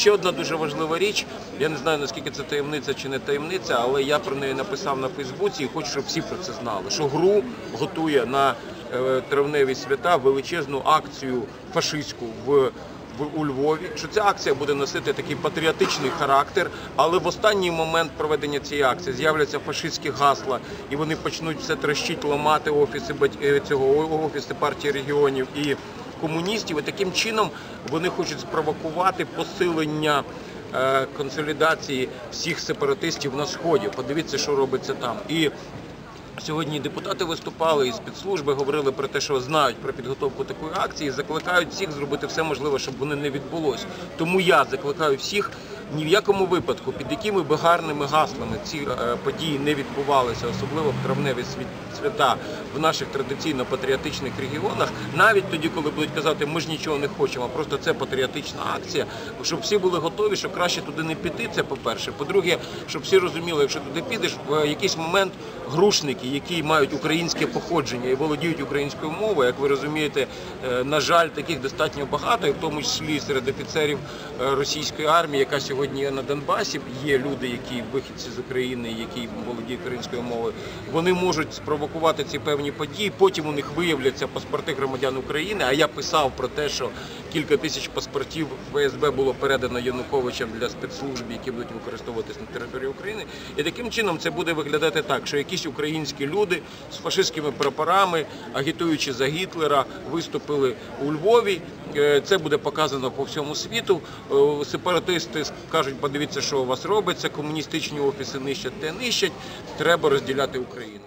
ще одна дуже важлива річ. Я не знаю наскільки це таємниця чи не таємниця, але я про неї написав на Фейсбуці і хочу, щоб всі про це знали. Що гру готує на е, травневі свята величезну акцію фашистську в. У Львові, що ця акція буде носити такий патріотичний характер, але в останній момент проведення цієї акції з'являться фашистські гасла, і вони почнуть все трощити, ламати офіси е, цього офіси партії регіонів і комуністів. І таким чином вони хочуть спровокувати посилення е, консолідації всіх сепаратистів на сході. Подивіться, що робиться там. І Сьогодні депутати виступали і спецслужби говорили про те, що знають про підготовку такої акції, закликають всіх зробити все можливе, щоб вони не відбулось. Тому я закликаю всіх ні в якому випадку, під якими би гарними гаслами ці е, події не відбувалися, особливо в травневі свята в наших традиційно патріотичних регіонах, навіть тоді, коли будуть казати, ми ж нічого не хочемо, просто це патріотична акція, щоб всі були готові, що краще туди не піти. Це по-перше. По-друге, щоб всі розуміли, якщо туди підеш, в якийсь момент грушники, які мають українське походження і володіють українською мовою, як ви розумієте, е, на жаль, таких достатньо багато, і в тому числі серед офіцерів е, російської армії, яка сьогодні є на Донбасі. Є люди, які вихідці з України, які володіють українською мовою. Вони можуть спровокувати ці певні події. Потім у них виявляться паспорти громадян України. А я писав про те, що кілька тисяч паспортів ФСБ було передано Януковичем для спецслужб, які будуть використовуватись на території України. І таким чином це буде виглядати так, що якісь українські люди з фашистськими прапорами, агітуючи за Гітлера, виступили у Львові. Е, Це буде показано по всьому світу. Е, Сепаратисти кажуть, подивіться, що у вас робиться. Комуністичні офіси нищать, те нищать. Треба розділяти Україну.